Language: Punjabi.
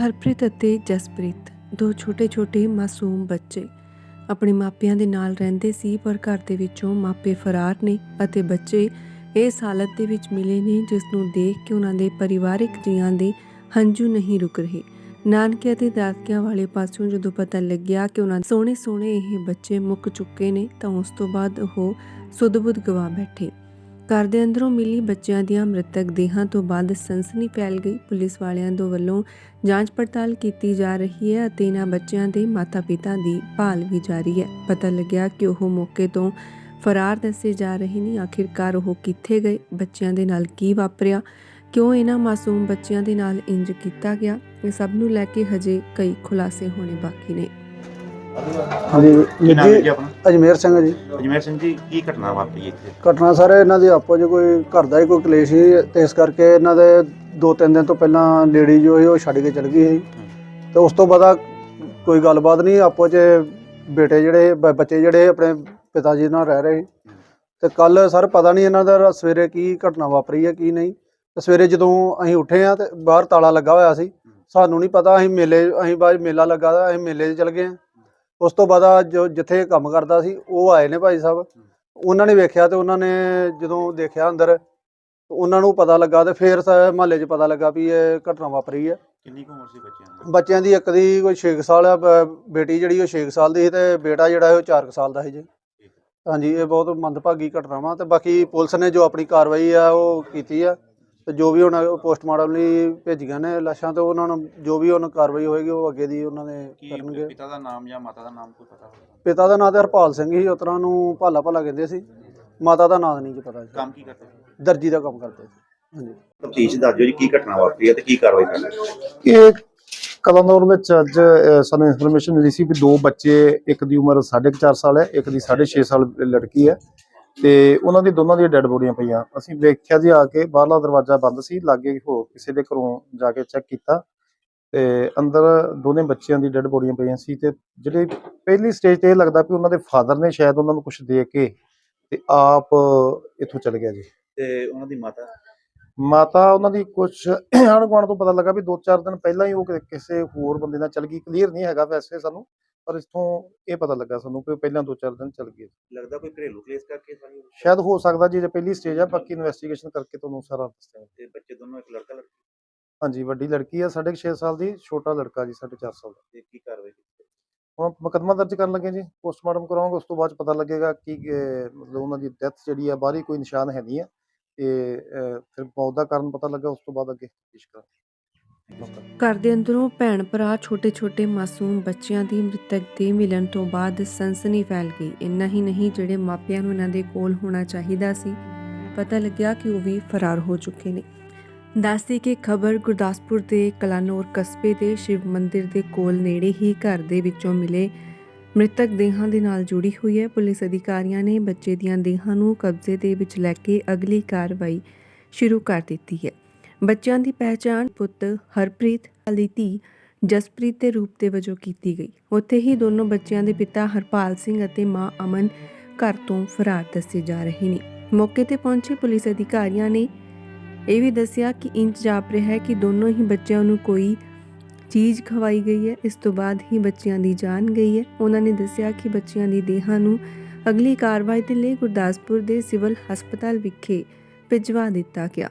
ਹਰਪ੍ਰੀਤ ਅਤੇ ਜਸਪ੍ਰੀਤ, ਦੋ ਛੋਟੇ-ਛੋਟੇ ਮਾਸੂਮ ਬੱਚੇ। ਆਪਣੇ ਮਾਪਿਆਂ ਦੇ ਨਾਲ ਰਹਿੰਦੇ ਸੀ, ਪਰ ਘਰ ਦੇ ਵਿੱਚੋਂ ਮਾਪੇ ਫਰਾਰ ਨੇ ਅਤੇ ਬੱਚੇ ਇਸ ਹਾਲਤ ਦੇ ਵਿੱਚ ਮਿਲੇ ਨੇ ਜਿਸ ਨੂੰ ਦੇਖ ਕੇ ਉਹਨਾਂ ਦੇ ਪਰਿਵਾਰਿਕ ਜੀਆਂ ਦੇ ਹੰਝੂ ਨਹੀਂ ਰੁਕ ਰਹੇ। ਨਾਨਕੇ ਅਤੇ ਦਾਦਕਿਆਂ ਵਾਲੇ ਪਾਸੋਂ ਜਦੋਂ ਪਤਾ ਲੱਗਿਆ ਕਿ ਉਹਨਾਂ ਸੋਹਣੇ ਸੋਹਣੇ ਇਹ ਬੱਚੇ ਮੁੱਕ ਚੁੱਕੇ ਨੇ, ਤਾਂ ਉਸ ਤੋਂ ਬਾਅਦ ਉਹ ਸੁੱਧ-ਬੁੱਧ ਗਵਾ ਬੈਠੇ। ਘਰ ਦੇ ਅੰਦਰੋਂ ਮਿਲੀ ਬੱਚਿਆਂ ਦੀਆਂ ਮ੍ਰਿਤਕ ਦੇਹਾਂ ਤੋਂ ਬਾਅਦ ਸਨਸਨੀ ਫੈਲ ਗਈ। ਪੁਲਿਸ ਵਾਲਿਆਂ ਦੇ ਵੱਲੋਂ ਜਾਂਚ ਪੜਤਾਲ ਕੀਤੀ ਜਾ ਰਹੀ ਹੈ ਅਤੇ ਇਹਨਾਂ ਬੱਚਿਆਂ ਦੇ ਮਾਤਾ-ਪਿਤਾ ਦੀ ਭਾਲ ਵੀ ਜਾਰੀ ਹੈ। ਪਤਾ ਲੱਗਿਆ ਕਿ ਉਹ ਮੌਕੇ ਤੋਂ ਫਰਾਰ ਦੱਸੇ ਜਾ ਰਹੇ ਨੇ। ਆਖਿਰਕਾਰ ਉਹ ਕਿੱਥੇ ਗਏ? ਬੱਚਿਆਂ ਦੇ ਨਾਲ ਕੀ ਵਾਪਰਿਆ? ਕਿਉਂ ਇਹਨਾਂ ਮਾਸੂਮ ਬੱਚਿਆਂ ਦੇ ਨਾਲ ਇੰਜ ਕੀਤਾ ਗਿਆ? ਇਹ ਸਭ ਨੂੰ ਲੈ ਕੇ ਹਜੇ ਕਈ ਖੁਲਾਸੇ ਹੋਣੇ ਬਾਕੀ ਨੇ। ਹਾਂਜੀ ਕੀ ਨਾਮ ਹੈ ਵੀਰ ਜੀ ਜੀ ਆਪਣਾ? ਅਜਮੇਰ ਸਿੰਘ ਜੀ। ਅਜਮੇਰ ਸਿੰਘ ਜੀ ਕੀ ਘਟਨਾ ਵਾਪਰੀ ਇੱਥੇ? ਘਟਨਾ ਸਰ ਇਹਨਾਂ ਦੀ ਆਪੋ 'ਚ ਕੋਈ ਘਰ ਦਾ ਹੀ ਕੋਈ ਕਲੇਸ਼ ਸੀ ਤੇ ਇਸ ਕਰਕੇ ਇਹਨਾਂ ਦੇ ਦੋ ਤਿੰਨ ਦਿਨ ਤੋਂ ਪਹਿਲਾਂ ਲੇਡੀ ਜੋ ਸੀ ਉਹ ਛੱਡ ਕੇ ਚਲ ਗਈ ਸੀ। ਤੇ ਉਸ ਤੋਂ ਬਾਅਦ ਕੋਈ ਗੱਲਬਾਤ ਨਹੀਂ ਆਪੋ 'ਚ ਬੇਟੇ ਜਿਹੜੇ ਬ- ਬੱਚੇ ਜਿਹੜੇ ਆਪਣੇ ਪਿਤਾ ਜੀ ਨਾਲ ਰਹਿ ਰਹੇ ਸੀ। ਤੇ ਕੱਲ ਸਰ ਪਤਾ ਨਹੀਂ ਇਹਨਾਂ ਦਾ ਸਵੇਰੇ ਕੀ ਘਟਨਾ ਵਾਪਰੀ ਹੈ ਕੀ ਨਹੀਂ। ਤੇ ਸਵੇਰੇ ਜਦੋਂ ਅਸੀਂ ਉੱਠੇ ਆ ਤੇ ਬਾਹਰ ਤਾਲਾ ਲੱਗਾ ਹੋਇਆ ਸੀ ਸਾਨੂੰ ਨਹੀਂ ਪਤਾ ਅਸੀਂ ਮੇਲੇ ਅਸੀਂ ਬਾਅਦ ਮੇਲਾ ਲੱਗਾ ਤਾਂ ਅਸੀਂ ਮੇਲੇ 'ਚ ਚਲ ਗਏ ਆ ਉਸ ਤੋਂ ਬਾਅਦ ਆ ਜੋ ਜਿੱਥੇ ਕੰਮ ਕਰਦਾ ਸੀ ਉਹ ਆਏ ਨੇ ਭਾਈ ਸਾਹਿਬ। ਉਹਨਾਂ ਨੇ ਵੇਖਿਆ ਤੇ ਉਹਨਾਂ ਨੇ ਜਦੋਂ ਦੇਖਿਆ ਅੰਦਰ ਉਹਨਾਂ ਨੂੰ ਪਤਾ ਲੱਗਾ ਤੇ ਫੇਰ ਮਹੱਲੇ 'ਚ ਪਤਾ ਲੱਗਾ ਵੀ ਇਹ ਘਟਨਾ ਵਾਪਰੀ ਹੈ ਕਿੰਨੀ ਕੁ ਉਮਰ ਸੀ ਬੱਚਿਆਂ ਦੀ? ਬੱਚਿਆਂ ਦੀ ਇੱਕ ਦੀ ਕੋਈ 6 ਸਾਲ ਆ ਬ- ਬੇਟੀ ਜਿਹੜੀ ਉਹ 6 ਸਾਲ ਦੀ ਸੀ ਤੇ ਬੇਟਾ ਜਿਹੜਾ ਹੈ ਉਹ 4 ਸਾਲ ਦਾ ਸੀ ਜੀ। ਹਾਂਜੀ ਇਹ ਬਹੁਤ ਮੰਦਭਾਗੀ ਘਟਨਾ ਵਾ ਤੇ ਬਾਕੀ ਪੁਲਿਸ ਨੇ ਜੋ ਆਪਣੀ ਕਾਰਵਾਈ ਆ ਉਹ ਕੀਤੀ ਆ। ਤੇ ਜੋ ਵੀ ਹੁਣ ਪੋਸਟਮਾਰਟਮ ਲਈ ਭੇਜੀਆਂ ਨੇ ਲਾਸ਼ਾਂ ਤੇ ਉਹਨਾਂ ਨੂੰ ਜੋ ਵੀ ਉਹਨਾਂ ਕਾਰਵਾਈ ਹੋਏਗੀ ਉਹ ਅੱਗੇ ਦੀ ਉਹਨਾਂ ਨੇ ਕੀ ਕਰਨਗੇ। ਪਿਤਾ ਦਾ ਨਾਮ ਜਾਂ ਮਾਤਾ ਦਾ ਨਾਮ ਕੋਈ ਪਤਾ ਹੋਵੇ ਪਿਤਾ ਦਾ ਨਾਂ ਤੇ ਹਰਪਾਲ ਸਿੰਘ ਸੀ ਉਤਰਾਂ ਨੂੰ ਭਾਲਾ ਭਾਲਾ ਕਹਿੰਦੇ ਸੀ। ਮਾਤਾ ਦਾ ਨਾਂ ਨਹੀਂ ਜੀ ਪਤਾ ਜੀ। ਕੰਮ ਕੀ ਕਰਦੇ ਸੀ? ਦਰਜੀ ਦਾ ਕੰਮ ਕਰਦੇ ਸੀ। ਹਾਂਜੀ। ਤਫਤੀਸ਼ ਦੱਸੋ ਜੀ ਕੀ ਘਟਨਾ ਵਾਪਰੀ ਹੈ ਤੇ ਕੀ ਕਾਰਵਾਈ ਕਰਨੀ ਇਹ ਕਲੰਦੌਰ ਵਿੱਚ ਅੱਜ ਸਾਨੂੰ ਇਨਫੋਰਮੇਸ਼ਨ ਮਿਲੀ ਸੀ ਵੀ ਦੋ ਬੱਚੇ ਇੱਕ ਦੀ ਉਮਰ 4.5 ਸਾਲ ਹੈ ਇੱਕ ਦੀ 6.5 ਸਾਲ ਲੜਕੀ ਹੈ। ਤੇ ਉਹਨਾਂ ਦੀ ਦੋਨਾਂ ਦੀਆਂ ਡੈੱਡ ਬੋਡੀਆਂ ਪਈਆਂ। ਅਸੀਂ ਵੇਖਿਆ ਜੀ ਆ ਕੇ ਬਾਹਰਲਾ ਦਰਵਾਜ਼ਾ ਬੰਦ ਸੀ ਲਾਗੇ ਹੋ ਕਿਸੇ ਦੇ ਘਰੋਂ ਜਾ ਕੇ ਚੈੱਕ ਕੀਤਾ ਤੇ ਅੰਦਰ ਦੋਨੇ ਬੱਚਿਆਂ ਦੀ ਡੈੱਡ ਬੋਡੀਆਂ ਪਈਆਂ ਸੀ ਤੇ ਜਿਹੜੇ ਪਹਿਲੀ ਸਟੇਜ ਤੇ ਇਹ ਲੱਗਦਾ ਵੀ ਉਹਨਾਂ ਦੇ ਫਾਦਰ ਨੇ ਸ਼ਾਇਦ ਉਹਨਾਂ ਨੂੰ ਕੁਝ ਦੇ ਕੇ ਤੇ ਆਪ ਇੱਥੋਂ ਚਲੇ ਗਿਆ ਜੀ। ਤੇ ਉਹਨਾਂ ਦੀ ਮਾਤਾ? ਮਾਤਾ ਉਹਨਾਂ ਦੀ ਕੁਝ ਆਂਢ ਗੁਆਂਢ ਤੋਂ ਪਤਾ ਲੱਗਾ ਵੀ 2-4 ਦਿਨ ਪਹਿਲਾਂ ਹੀ ਉਹ ਕਿਸੇ ਹੋਰ ਬੰਦੇ ਨਾਲ ਚਲ ਗਈ ਕਲੀਅਰ ਨਹੀਂ ਹੈਗਾ ਵੈਸੇ ਸਾਨੂੰ। ਪਰ ਇਥੋਂ ਇਹ ਪਤਾ ਲੱਗਾ ਸਾਨੂੰ ਕਿ ਉਹ ਪਹਿਲਾਂ 2-4 ਦਿਨ ਚਲ ਗਈ ਲੱਗਦਾ ਕੋਈ ਘਰੇਲੂ ਕਲੇਸ਼ ਕਰਕੇ ਸਾਰੀ ਸ਼ਾਇਦ ਹੋ ਸਕਦਾ ਜੀ ਜੇ ਪਹਿਲੀ ਸਟੇਜ ਆ ਬਾਕੀ ਇਨਵੈਸਟੀਗੇਸ਼ਨ ਕਰਕੇ ਤੁਹਾਨੂੰ ਸਾਰਾ ਦੱਸਾਂਗੇ ਤੇ ਬੱਚੇ ਦੋਨੋਂ ਇੱਕ ਲੜਕਾ ਲੜਕੀ? ਹਾਂਜੀ ਵੱਡੀ ਲੜਕੀ ਆ 6.5 ਸਾਲ ਦੀ ਛੋਟਾ ਲੜਕਾ ਜੀ 4.5 ਸਾਲ ਦਾ। ਤੇ ਕੀ ਕਾਰਵਾਈ ਹੁਣ ਮੁਕੱਦਮਾ ਦਰਜ ਕਰਨ ਲੱਗੇ ਜੀ ਪੋਸਟਮਾਰਟਮ ਕਰਾਵਾਂਗੇ ਉਸ ਤੋਂ ਬਾਅਦ ਪਤਾ ਲੱਗੇਗਾ ਕਿ ਮਤਲਬ ਉਹਨਾਂ ਦੀ ਡੈਥ ਜਿਹੜੀ ਆ ਬਾਹਰੀ ਕੋਈ ਨਿਸ਼ਾਨ ਹੈ ਨਹੀਂ ਆ। ਤੇ ਫਿਰ ਮੌਤ ਦਾ ਕਾਰਨ ਪਤਾ ਲੱਗਾ ਉਸ ਤੋਂ ਬਾਅਦ ਅੱਗੇ ਤਫਤੀਸ਼ ਕਰਾਂਗੇ। ਘਰ ਦੇ ਅੰਦਰੋਂ ਭੈਣ ਭਰਾ ਛੋਟੇ-ਛੋਟੇ ਮਾਸੂਮ ਬੱਚਿਆਂ ਦੀ ਮ੍ਰਿਤਕ ਦੇ ਮਿਲਣ ਤੋਂ ਬਾਅਦ ਸਨਸਨੀ ਫੈਲ ਗਈ। ਇੰਨਾ ਹੀ ਨਹੀਂ, ਜਿਹੜੇ ਮਾਪਿਆਂ ਨੂੰ ਇਹਨਾਂ ਦੇ ਕੋਲ ਹੋਣਾ ਚਾਹੀਦਾ ਸੀ, ਪਤਾ ਲੱਗਿਆ ਕਿ ਉਹ ਵੀ ਫਰਾਰ ਹੋ ਚੁੱਕੇ ਨੇ। ਦੱਸਦੀ ਕਿ ਖਬਰ ਗੁਰਦਾਸਪੁਰ ਦੇ ਕਲਾਨੌਰ ਕਸਬੇ ਦੇ ਸ਼ਿਵ ਮੰਦਿਰ ਦੇ ਕੋਲ ਨੇੜੇ ਹੀ ਘਰ ਦੇ ਵਿੱਚੋਂ ਮਿਲੇ ਮ੍ਰਿਤਕ ਦੇਹਾਂ ਦੇ ਨਾਲ ਜੁੜੀ ਹੋਈ ਹੈ। ਪੁਲਿਸ ਅਧਿਕਾਰੀਆਂ ਨੇ ਬੱਚੇ ਦੀਆਂ ਦੇਹਾਂ ਨੂੰ ਕਬਜ਼ੇ ਦੇ ਵਿੱਚ ਲੈ ਕੇ ਅਗਲੀ ਕਾਰਵਾਈ ਸ਼ੁਰੂ ਕਰ ਦਿੱਤੀ ਹੈ। ਬੱਚਿਆਂ ਦੀ ਪਹਿਚਾਣ ਪੁੱਤ ਹਰਪ੍ਰੀਤ ਵਾਲੀ ਧੀ ਜਸਪ੍ਰੀਤ ਦੇ ਰੂਪ ਦੇ ਵਜੋਂ ਕੀਤੀ ਗਈ। ਉੱਥੇ ਹੀ ਦੋਨੋਂ ਬੱਚਿਆਂ ਦੇ ਪਿਤਾ ਹਰਪਾਲ ਸਿੰਘ ਅਤੇ ਮਾਂ ਅਮਨ ਘਰ ਤੋਂ ਫਰਾਰ ਦੱਸੇ ਜਾ ਰਹੇ ਨੇ। ਮੌਕੇ ਤੇ ਪਹੁੰਚੇ ਪੁਲਿਸ ਅਧਿਕਾਰੀਆਂ ਨੇ ਇਹ ਵੀ ਦੱਸਿਆ ਕਿ ਇੰਚ ਜਾਪ ਰਿਹਾ ਹੈ ਕਿ ਦੋਨੋਂ ਹੀ ਬੱਚਿਆਂ ਨੂੰ ਕੋਈ ਚੀਜ਼ ਖਵਾਈ ਗਈ ਹੈ। ਇਸ ਤੋਂ ਬਾਅਦ ਹੀ ਬੱਚਿਆਂ ਦੀ ਜਾਨ ਗਈ ਹੈ। ਉਹਨਾਂ ਨੇ ਦੱਸਿਆ ਕਿ ਬੱਚਿਆਂ ਦੀ ਦੇਹਾਂ ਨੂੰ ਅਗਲੀ ਕਾਰਵਾਈ ਦੇ ਲਈ ਗੁਰਦਾਸਪੁਰ ਦੇ ਸਿਵਲ ਹਸਪਤਾਲ ਵਿਖੇ ਭਿਜਵਾ ਦਿੱਤਾ ਗਿਆ।